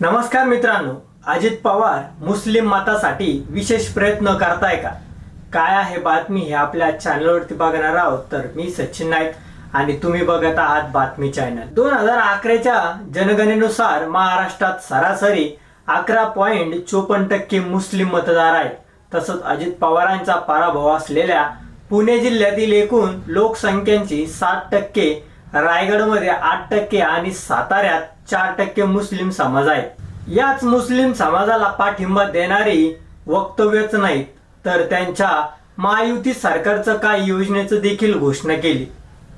नमस्कार मित्रांनो अजित पवार मुस्लिम मतासाठी विशेष प्रयत्न करताय का? काय आहे बातमी हे आपल्या चॅनलवरती बघणार आहोत. तर मी सचिन नाईक आणि तुम्ही बघत आहात बातमी चॅनल दोन हजार अकराच्या जनगणनेनुसार महाराष्ट्रात सरासरी अकरा पॉईंट चोपन्न टक्के मुस्लिम मतदार आहेत. तसंच अजित पवारांचा पराभव असलेल्या पुणे जिल्ह्यातील एकूण लोकसंख्येची सात टक्के रायगडमध्ये आठ टक्के आणि साताऱ्यात चार टक्के मुस्लिम समाज आहे. याच मुस्लिम समाजाला पाठिंबा देणारी वक्तव्यच नाही तर त्यांच्या महायुती सरकारचं काही योजनेचं देखील घोषणा केली.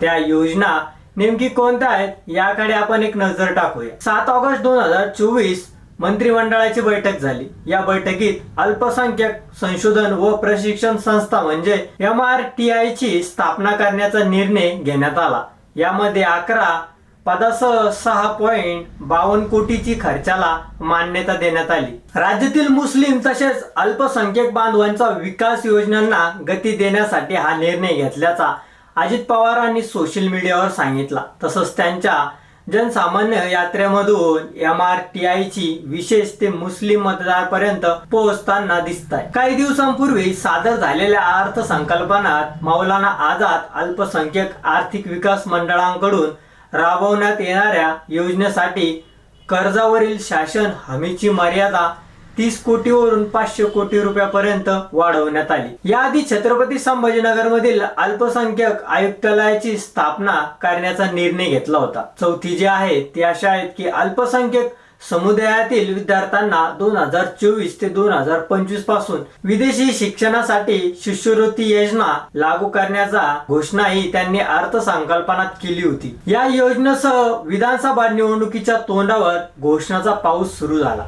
त्या योजना नेमकी कोणत्या आहेत याकडे आपण एक नजर टाकूया. सात ऑगस्ट दोन हजार चोवीस मंत्रिमंडळाची बैठक झाली. या बैठकीत अल्पसंख्याक संशोधन व प्रशिक्षण संस्था म्हणजे एम आर टी आय ची स्थापना करण्याचा निर्णय घेण्यात आला. यामध्ये अकरा पदासह सहा पॉइंट बावन्न कोटीची खर्चाला मान्यता देण्यात आली. राज्यातील मुस्लिम तसेच अल्पसंख्याक बांधवांचा विकास योजनांना गती देण्यासाठी हा निर्णय घेतल्याचा अजित पवारांनी सोशल मीडियावर सांगितला. तसंच त्यांच्या जनसामान्य यात्रेमधून एम आर टी आय ची विशेष ते मुस्लिम मतदारपर्यंत पोहोचताना दिसत आहे काही दिवसांपूर्वी सादर झालेल्या अर्थसंकल्पनात मौलाना आझाद अल्पसंख्यक आर्थिक विकास मंडळांकडून राबवण्यात येणाऱ्या योजनेसाठी कर्जावरील शासन हमीची मर्यादा तीस कोटीवरून पाचशे कोटी रुपयापर्यंत वाढवण्यात आली. याआधी छत्रपती संभाजीनगर मधील अल्पसंख्याक आयुक्तालयाची स्थापना करण्याचा निर्णय घेतला होता. चौथी जी आहे ती अशा आहेत की अल्पसंख्याक समुदायातील विद्यार्थ्यांना दोन हजार चोवीस ते दोन हजार पंचवीसपासून विदेशी शिक्षणासाठी शिष्यवृत्ती योजना लागू करण्याचा घोषणाही त्यांनी अर्थसंकल्पनात केली होती. या योजनेसह विधानसभा निवडणुकीच्या तोंडावर घोषणाचा पाऊस सुरू झाला.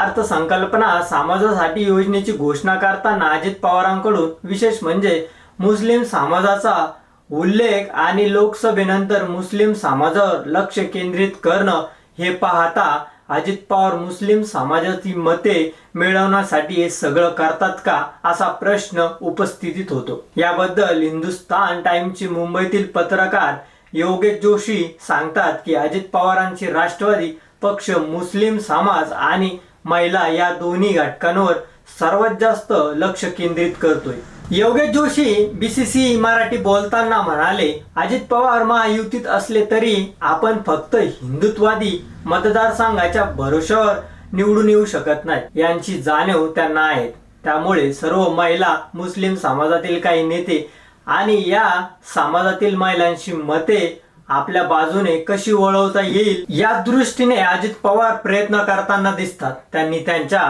अर्थसंकल्पना समाजासाठी योजनेची घोषणा करताना अजित पवारांकडून विशेष म्हणजे मुस्लिम समाजाचा उल्लेख आणि लोकसभेनंतर मुस्लिम समाजावर लक्ष केंद्रित करणं हे पाहता अजित पवार मुस्लिम समाजाची मते मिळवण्यासाठी हे सगळं करतात का असा प्रश्न उपस्थितीत होतो. याबद्दल हिंदुस्तान टाइम्सचे मुंबईतील पत्रकार योगेश जोशी सांगतात की अजित पवारांची राष्ट्रवादी पक्ष मुस्लिम समाज आणि महिला या दोन्ही घटकांवर सर्वात जास्त लक्ष केंद्रित करतोय. योगेश जोशी बीसीसी मराठी बोलताना म्हणाले अजित पवार महायुतीत असले तरी आपण फक्त हिंदुत्वादी मतदारसंघाच्या भरोशावर निवडून येऊ शकत नाही. यांची जाणीव त्यांना आहे. त्यामुळे सर्व महिला मुस्लिम समाजातील काही नेते आणि या समाजातील महिलांची मते आपल्या बाजूने कशी वळवता येईल या दृष्टीने अजित पवार प्रयत्न करताना दिसतात. त्यांनी त्यांच्या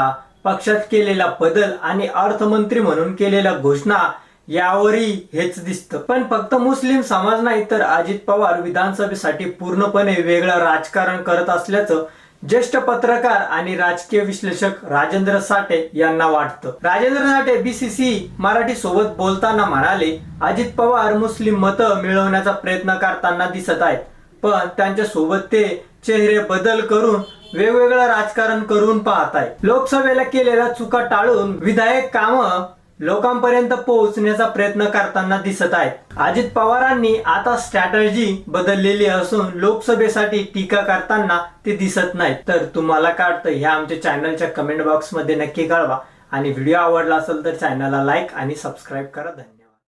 पक्षात केलेला बदल आणि अर्थमंत्री म्हणून केलेल्या घोषणा यावरही हेच दिसतं. पण फक्त मुस्लिम समाज नाही तर अजित पवार विधानसभेसाठी पूर्णपणे वेगळं राजकारण करत असल्याचं ज्येष्ठ पत्रकार आणि राजकीय विश्लेषक राजेंद्र साठे यांना वाटतं. राजेंद्र साठे बीसीसी मराठी सोबत बोलताना म्हणाले अजित पवार मुस्लिम मतं मिळवण्याचा प्रयत्न करताना दिसत आहेत पण त्यांच्यासोबत ते चेहरे बदल करून वेगवेगळं राजकारण करून पाहत आहे लोकसभेला केलेल्या चुका टाळून विधायक काम लोकांपर्यंत पोहोचण्याचा प्रयत्न करताना दिसत आहेत. अजित पवारांनी आता स्ट्रॅटर्जी बदललेली असून लोकसभेसाठी टीका करताना ते दिसत नाहीत. तर तुम्हाला काय वाटतं? आमच्या चॅनलच्या कमेंट बॉक्समध्ये नक्की कळवा. आणि व्हिडिओ आवडला असेल तर चॅनलला लाईक आणि सबस्क्राईब करा. धन्यवाद.